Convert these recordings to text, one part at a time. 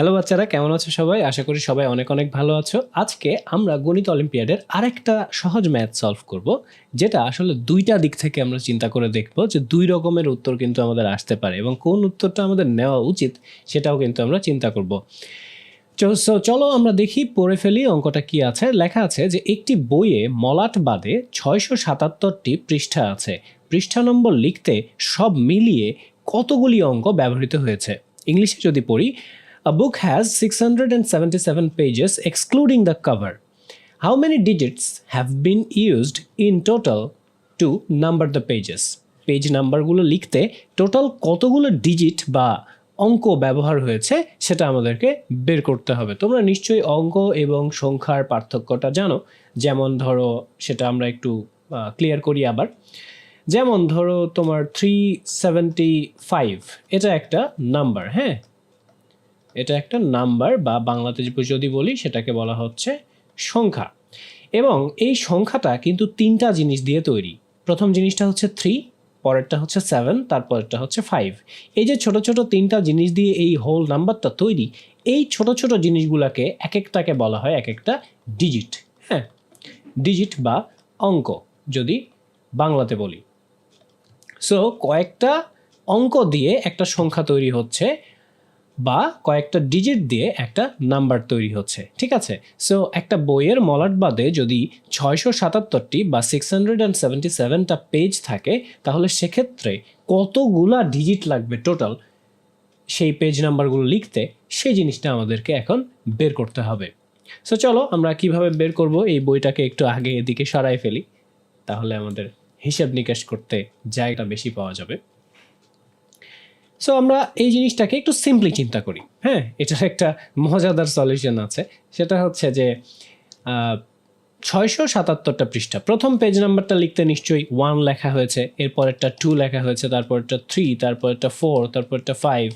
Hello বাচ্চারা, কেমন আছো সবাই? আশা করি সবাই অনেক অনেক ভালো আছো। আজকে আমরা গণিত অলিম্পিয়াডের আরেকটা সহজ ম্যাথ সলভ করব, যেটা আসলে দুইটা দিক থেকে আমরা চিন্তা করে দেখব যে দুই রকমের উত্তর কিন্তু আমাদের আসতে পারে এবং কোন উত্তরটা আমাদের নেওয়া উচিত সেটাও কিন্তু আমরা চিন্তা করব। সো চলো আমরা দেখি, পড়ে ফেলি, অঙ্কটা কি আছে? লেখা আছে যে একটি বইয়ে মলাট বাদে ছয়শো সাতাত্তরটি পৃষ্ঠা আছে। পৃষ্ঠা নম্বর লিখতে সব মিলিয়ে কতগুলি অঙ্ক ব্যবহৃত হয়েছে? ইংলিশে যদি পড়ি A book has 677 pages excluding the cover. How many digits have been used in total to number the pages? Page নাম্বারগুলো লিখতে টোটাল কতগুলো ডিজিট বা অঙ্ক ব্যবহার হয়েছে সেটা আমাদেরকে বের করতে হবে তোমরা নিশ্চয়ই অঙ্ক এবং সংখ্যার পার্থক্যটা জানো যেমন ধরো সেটা আমরা একটু ক্লিয়ার করি আবার যেমন ধরো তোমার থ্রি সেভেন্টি ফাইভ এটা একটা নাম্বার হ্যাঁ এটা একটা নাম্বার বা বাংলাতে যদি বলি সেটাকে বলা হচ্ছে সংখ্যা। এবং এই সংখ্যাটা কিন্তু তিনটা জিনিস দিয়ে তৈরি। প্রথম জিনিসটা হচ্ছে থ্রি পরেরটা হচ্ছে সেভেন তারপরেরটা হচ্ছে ফাইভ এই যে ছোট ছোট তিনটা জিনিস দিয়ে এই হোল নাম্বারটা তৈরি, এই ছোট ছোট জিনিসগুলোকে এক একটাকে বলা হয় এক একটা ডিজিট হ্যাঁ ডিজিট বা অঙ্ক যদি বাংলাতে বলি। সো কয়েকটা অঙ্ক দিয়ে একটা সংখ্যা তৈরি হচ্ছে বা কয়েকটা ডিজিট দিয়ে একটা নাম্বার তৈরি হচ্ছে, ঠিক আছে? সো একটা বইয়ের মলাট বাদে যদি ছয়শো সাতাত্তরটি বা সিক্স হান্ড্রেড অ্যান্ড সেভেন্টি সেভেনটা পেজ থাকে, তাহলে সেক্ষেত্রে কতগুলা ডিজিট লাগবে টোটাল সেই পেজ নাম্বারগুলো লিখতে, সেই জিনিসটা আমাদেরকে এখন বের করতে হবে। সো চলো আমরা কীভাবে বের করব এই বইটাকে একটু আগে এদিকে সরাই ফেলি, তাহলে আমাদের হিসাব নিকাশ করতে জায়গাটা বেশি পাওয়া যাবে। সো আমরা এই জিনিসটাকে একটু সিম্পলি চিন্তা করি। হ্যাঁ এটার একটা মজাদার সলিউশন আছে। সেটা হচ্ছে যে ছয়শো সাতাত্তরটা পৃষ্ঠা। প্রথম পেজ নাম্বারটা লিখতে নিশ্চয়ই ওয়ান লেখা হয়েছে, এরপরেরটা টু লেখা হয়েছে তারপরটা থ্রি তারপরটা ফোর তারপরটা ফাইভ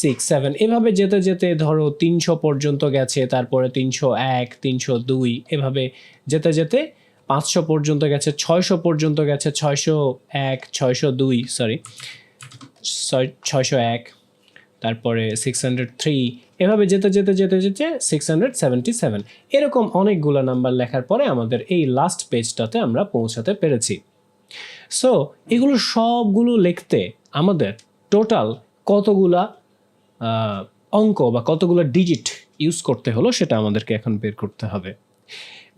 সিক্স সেভেন এভাবে যেতে যেতে ধরো তিনশো পর্যন্ত গেছে, তারপরে তিনশো এক, তিনশো দুই, এভাবে যেতে যেতে পাঁচশো পর্যন্ত গেছে, ছয়শো পর্যন্ত গেছে, ছয়শো এক, ছয়শো দুই সরি ছয়শো এক, তারপরে সিক্স হান্ড্রেড থ্রি এভাবে যেতে যেতে যেতে যেতে সিক্স হান্ড্রেড সেভেন্টি সেভেন এরকম অনেকগুলো নাম্বার লেখার পরে আমাদের এই লাস্ট পেজটাতে আমরা পৌঁছাতে পেরেছি। সো এগুলো সবগুলো লিখতে আমাদের টোটাল কতগুলা অঙ্ক বা কতগুলো ডিজিট ইউজ করতে হলো সেটা আমাদেরকে এখন বের করতে হবে।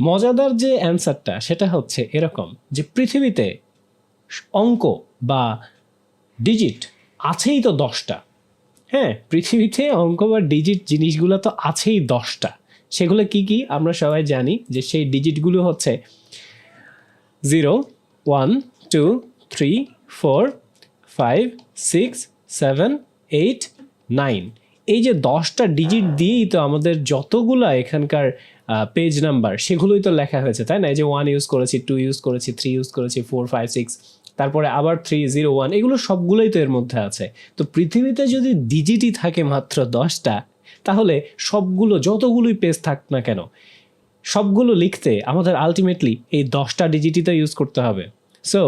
মজাদার যে অ্যান্সারটা সেটা হচ্ছে এরকম যে পৃথিবীতে অঙ্ক বা ডিজিট আছেই তো দশটা। হ্যাঁ পৃথিবীতে অঙ্ক বা ডিজিট জিনিসগুলো তো আছেই দশটা। সেগুলো কি কি? আমরা সবাই জানি যে সেই ডিজিটগুলো হচ্ছে zero one two three four five six seven eight nine এই যে দশটা ডিজিট দিয়েই তো আমাদের যতগুলা এখানকার পেজ নাম্বার সেগুলোই তো লেখা হয়েছে, তাই না? এই যে ওয়ান ইউজ করেছি টু ইউজ করেছি থ্রি ইউজ করেছি ফোর ফাইভ সিক্স তারপরে আবার থ্রি জিরো ওয়ান এগুলো সবগুলোই তো এর মধ্যে আছে। তো পৃথিবীতে যদি ডিজিটই থাকে মাত্র দশটা, তাহলে সবগুলো, যতগুলোই পেজ থাক না কেন, সবগুলো লিখতে আমাদের আলটিমেটলি এই দশটা ডিজিটই তো ইউজ করতে হবে। সো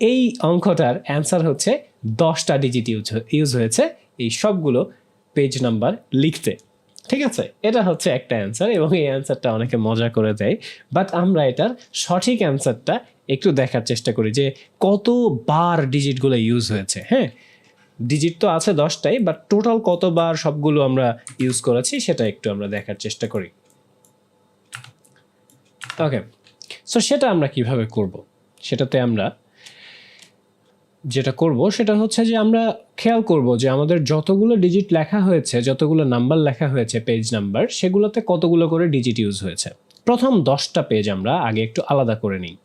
এই অঙ্কটার অ্যান্সার হচ্ছে দশটা ডিজিট ইউজ ইউজ হয়েছে এই সবগুলো পেজ নাম্বার লিখতে। ঠিক আছে? এটা হচ্ছে একটা অ্যান্সার এবং এই অ্যান্সারটা অনেকে মজা করে দেয় বাট আমরা এটার সঠিক অ্যান্সারটা একটু দেখার চেষ্টা করি যে কতবার ডিজিটগুলো ইউজ হয়েছে। হ্যাঁ ডিজিট তো আছে দশটাই বাট টোটাল কতবার সবগুলো আমরা ইউজ করেছি সেটা একটু আমরা দেখার চেষ্টা করি। ওকে সো সেটা আমরা কীভাবে করব? সেটাতে আমরা যেটা করব সেটা হচ্ছে যে আমরা খেয়াল করব যে আমাদের যতগুলো ডিজিট লেখা হয়েছে, যতগুলো নাম্বার লেখা হয়েছে পেজ নাম্বার সেগুলোতে কতগুলো করে ডিজিট ইউজ হয়েছে। প্রথম দশটা পেজ আমরা আগে একটু আলাদা করে নিই।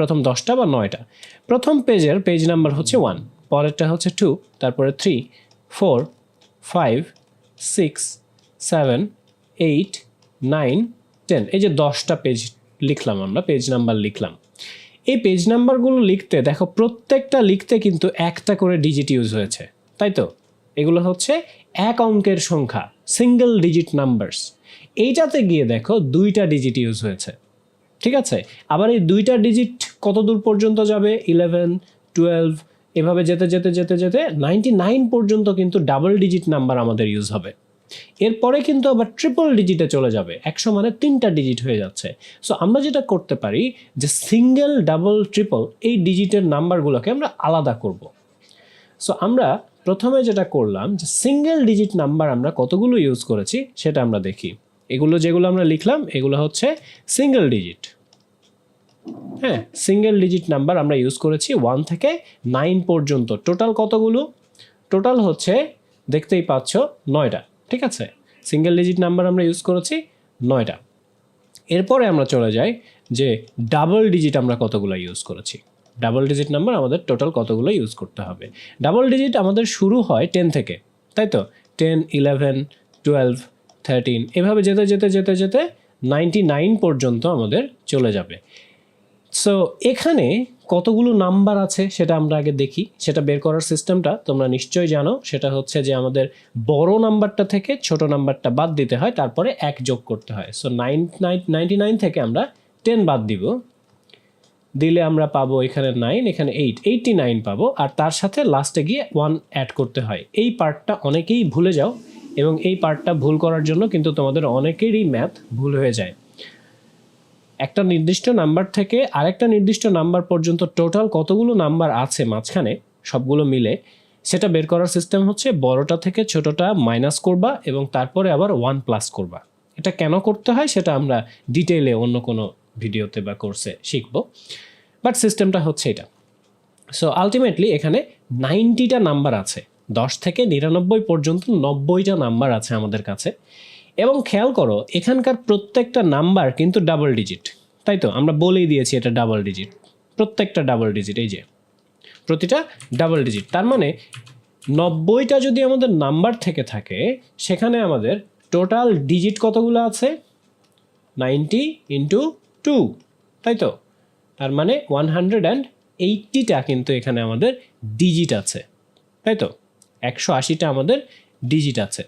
প্রথম দশটা বা নয়টা? প্রথম পেজের পেজ নাম্বার হচ্ছে ওয়ান পরেরটা হচ্ছে টু তারপরে three four five six seven eight nine ten এই যে দশটা পেজ লিখলাম আমরা, পেজ নাম্বার লিখলাম। এই পেজ নাম্বারগুলো লিখতে, দেখো প্রত্যেকটা লিখতে কিন্তু একটা করে ডিজিট ইউজ হয়েছে, তাই তো? এগুলো হচ্ছে এক অঙ্কের সংখ্যা সিঙ্গেল ডিজিট নাম্বারস এইটাতে গিয়ে দেখো দুইটা ডিজিট ইউজ হয়েছে, ঠিক আছে? আবার এই দুইটা ডিজিট কত দূর পর্যন্ত যাবে? ইলেভেন টুয়েলভ এভাবে যেতে যেতে যেতে যেতে নাইনটি নাইন পর্যন্ত কিন্তু ডাবল ডিজিট নাম্বার আমাদের ইউজ হবে। এরপরে কিন্তু আবার ট্রিপল ডিজিটে চলে যাবে। একশো মানে তিনটা ডিজিট হয়ে যাচ্ছে। সো আমরা যেটা করতে পারি যে সিঙ্গেল ডাবল ট্রিপল এই ডিজিটের নাম্বারগুলোকে আমরা আলাদা করব। সো আমরা প্রথমে যেটা করলাম যে সিঙ্গেল ডিজিট নাম্বার আমরা কতগুলো ইউজ করেছি সেটা আমরা দেখি। এগুলো যেগুলো আমরা লিখলাম, এগুলো হচ্ছে সিঙ্গেল ডিজিট হ্যাঁ সিঙ্গেল ডিজিট নাম্বার আমরা ইউজ করেছি ওয়ান থেকে নাইন পর্যন্ত। টোটাল কতগুলো? টোটাল হচ্ছে, দেখতেই পাচ্ছ, নয়টা, ঠিক আছে? সিঙ্গেল ডিজিট নাম্বার আমরা ইউজ করেছি নয়টা। এরপরে আমরা চলে যাই যে ডাবল ডিজিট আমরা কতগুলো ইউজ করেছি। ডাবল ডিজিট নাম্বার আমাদের টোটাল কতগুলো ইউজ করতে হবে। ডাবল ডিজিট আমাদের শুরু হয় টেন থেকে, তাই তো? টেন ইলেভেন টুয়েলভ থার্টিন এভাবে যেতে যেতে যেতে যেতে নাইনটি নাইন পর্যন্ত আমাদের চলে যাবে। সো এখানে কতগুলো নাম্বার আছে সেটা আমরা আগে দেখি। সেটা বের করার সিস্টেমটা তোমরা নিশ্চয়ই জানো। সেটা হচ্ছে যে আমাদের বড় নাম্বারটা থেকে ছোট নাম্বারটা বাদ দিতে হয়, তারপরে এক যোগ করতে হয়। So nine nine ninety nine থেকে আমরা টেন বাদ দিব। দিলে আমরা পাবো এখানে নাইন এখানে এইট এইটটি নাইন পাবো। আর তার সাথে লাস্টে গিয়ে ওয়ান অ্যাড করতে হয়। এই পার্টটা অনেকেই ভুলে যাও এবং এই পার্টটা ভুল করার জন্য কিন্তু তোমাদের অনেকেরই ম্যাথ ভুল হয়ে যায়। একটা নির্দিষ্ট নাম্বার থেকে আরেকটা নির্দিষ্ট নাম্বার পর্যন্ত টোটাল কতগুলো নাম্বার আছে মাঝখানে সবগুলো মিলে, সেটা বের করার সিস্টেম হচ্ছে বড়টা থেকে ছোটটা মাইনাস করবা এবং তারপরে আবার ওয়ান প্লাস করবা। এটা কেন করতে হয় সেটা আমরা ডিটেইলে অন্য কোনো ভিডিওতে বা কোর্সে শিখব, বাট সিস্টেমটা হচ্ছে এটা। সো আলটিমেটলি এখানে নাইনটিটা নাম্বার আছে, দশ থেকে নিরানব্বই পর্যন্ত নব্বইটা নাম্বার আছে আমাদের কাছে। এবং খেয়াল করো, এখানকার প্রত্যেকটা নাম্বার কিন্তু ডাবল ডিজিট তাই তো? আমরা বলেই দিয়েছি এটা ডাবল ডিজিট প্রত্যেকটা ডাবল ডিজিট এই যে। প্রতিটা ডাবল ডিজিট তার মানে নব্বইটা যদি আমাদের নাম্বার থেকে থাকে, সেখানে আমাদের টোটাল ডিজিট কতগুলো আছে? নাইনটি ইন্টু টু তাই তো? তার মানে ওয়ান হান্ড্রেড অ্যান্ড এইটটিটা কিন্তু এখানে আমাদের ডিজিট আছে। তাই তো? একশো আশিটা আমাদের ডিজিট আছে।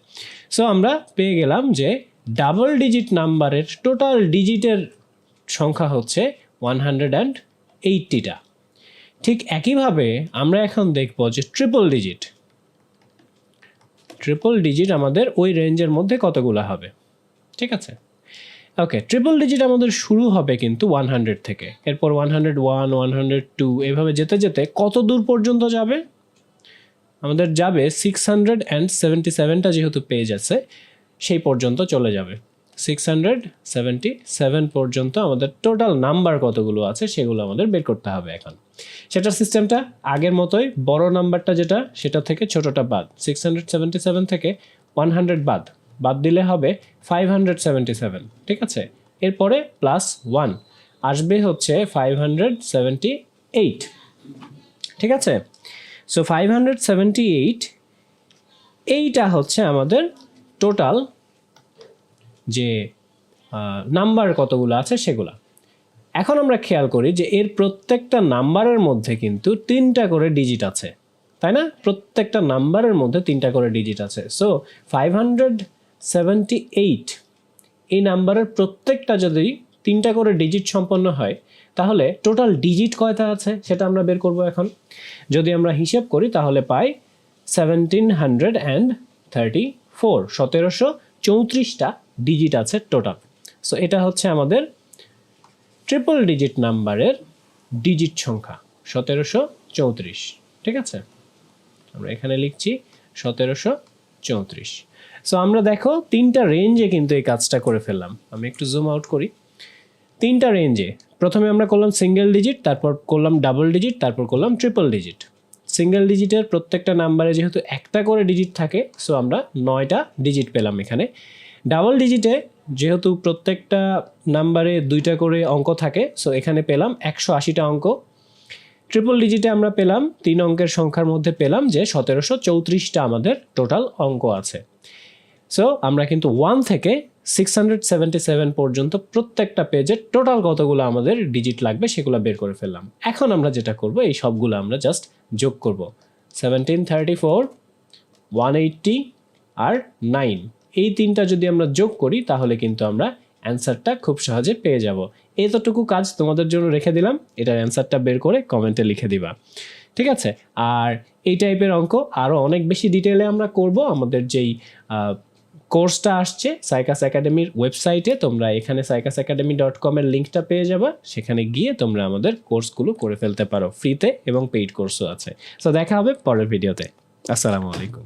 সো আমরা পেয়ে গেলাম যে ডাবল ডিজিট নাম্বারের টোটাল ডিজিটের সংখ্যা হচ্ছে ওয়ান হান্ড্রেড অ্যান্ড এইটটিটা ঠিক একইভাবে আমরা এখন দেখব যে ট্রিপল ডিজিট ট্রিপল ডিজিট আমাদের ওই রেঞ্জের মধ্যে কতগুলো হবে? ঠিক আছে? ওকে ট্রিপল ডিজিট আমাদের শুরু হবে কিন্তু ওয়ান হান্ড্রেড থেকে। এরপর one hundred one one hundred two এভাবে যেতে যেতে কত দূর পর্যন্ত যাবে? আমাদের যাবে সিক্স হান্ড্রেড অ্যান্ড সেভেন্টি সেভেনটা যেহেতু পেজ আছে, সেই পর্যন্ত চলে যাবে। সিক্স হান্ড্রেড সেভেন্টি সেভেন পর্যন্ত আমাদের টোটাল নাম্বার কতগুলো আছে সেগুলো আমাদের বের করতে হবে এখন। সেটার সিস্টেমটা আগের মতোই, বড় নাম্বারটা যেটা, সেটা থেকে ছোটটা বাদ। সিক্স হান্ড্রেড সেভেন্টি সেভেন থেকে ওয়ান হান্ড্রেড বাদ। বাদ দিলে হবে ফাইভ হান্ড্রেড সেভেন্টি সেভেন ঠিক আছে? এরপরে প্লাস ওয়ান আসবে হচ্ছে ফাইভ হান্ড্রেড সেভেন্টি এইট ঠিক আছে? So five hundred seventy eight এইটা হচ্ছে আমাদের টোটাল যে নাম্বার কতগুলো আছে সেগুলা। এখন আমরা খেয়াল করি যে এর প্রত্যেকটা নাম্বারের মধ্যে কিন্তু তিনটা করে ডিজিট আছে, তাই না? প্রত্যেকটা নাম্বারের মধ্যে তিনটা করে ডিজিট আছে। So five hundred seventy eight এই নাম্বারের প্রত্যেকটা যদি তিনটা করে ডিজিট সম্পন্ন হয় তাহলে টোটাল ডিজিট কয়টা আছে সেটা আমরা বের করব এখন। যদি আমরা হিসেব করি, তাহলে পাই seventeen hundred and thirty four সতেরোশো চৌত্রিশটা ডিজিট আছে টোটাল সো এটা হচ্ছে আমাদের ট্রিপল ডিজিট নাম্বারের ডিজিট সংখ্যা, সতেরোশো চৌত্রিশ। ঠিক আছে? আমরা এখানে লিখছি সতেরোশো চৌত্রিশ। সো আমরা দেখো তিনটা রেঞ্জে কিন্তু এই কাজটা করে ফেললাম। আমি একটু জুম আউট করি। তিনটা রেঞ্জে প্রথমে আমরা করলাম সিঙ্গেল ডিজিট তারপর করলাম ডাবল ডিজিট তারপর করলাম ট্রিপল ডিজিট সিঙ্গেল ডিজিটের প্রত্যেকটা নাম্বারে যেহেতু একটা করে ডিজিট থাকে সো আমরা নয়টা ডিজিট পেলাম এখানে। ডাবল ডিজিটে যেহেতু প্রত্যেকটা নাম্বারে দুইটা করে অঙ্ক থাকে সো এখানে পেলাম একশো আশিটা অঙ্ক। ট্রিপল ডিজিটে আমরা পেলাম, তিন অঙ্কের সংখ্যার মধ্যে পেলাম যে সতেরোশো চৌত্রিশটা আমাদের টোটাল অঙ্ক আছে। সো আমরা কিন্তু ওয়ান থেকে সিক্স হান্ড্রেড সেভেন্টি সেভেন পর্যন্ত প্রত্যেকটা পেজের টোটাল কতগুলো আমাদের ডিজিট লাগবে সেগুলো বের করে ফেললাম। এখন আমরা যেটা করব, এই সবগুলো আমরা জাস্ট যোগ করব। Seventeen thirty four one eighty আর নাইন এই তিনটা যদি আমরা যোগ করি, তাহলে কিন্তু আমরা অ্যান্সারটা খুব সহজে পেয়ে যাব। এতটুকু কাজ তোমাদের জন্য রেখে দিলাম। এটার অ্যান্সারটা বের করে কমেন্টে লিখে দিবা। ঠিক আছে? আর এই টাইপের অঙ্ক আরও অনেক বেশি ডিটেলে আমরা করব। আমাদের যেই কোর্সটা আসছে সাইকাস একাডেমির ওয়েবসাইটে তোমরা এখানে সাইকাস একাডেমি ডট কমের লিঙ্কটা পেয়ে যাবে। সেখানে গিয়ে তোমরা আমাদের কোর্সগুলো করে ফেলতে পারো। ফ্রিতে এবং পেইড কোর্সও আছে। সো দেখা হবে পরের ভিডিওতে আসসালামু আলাইকুম।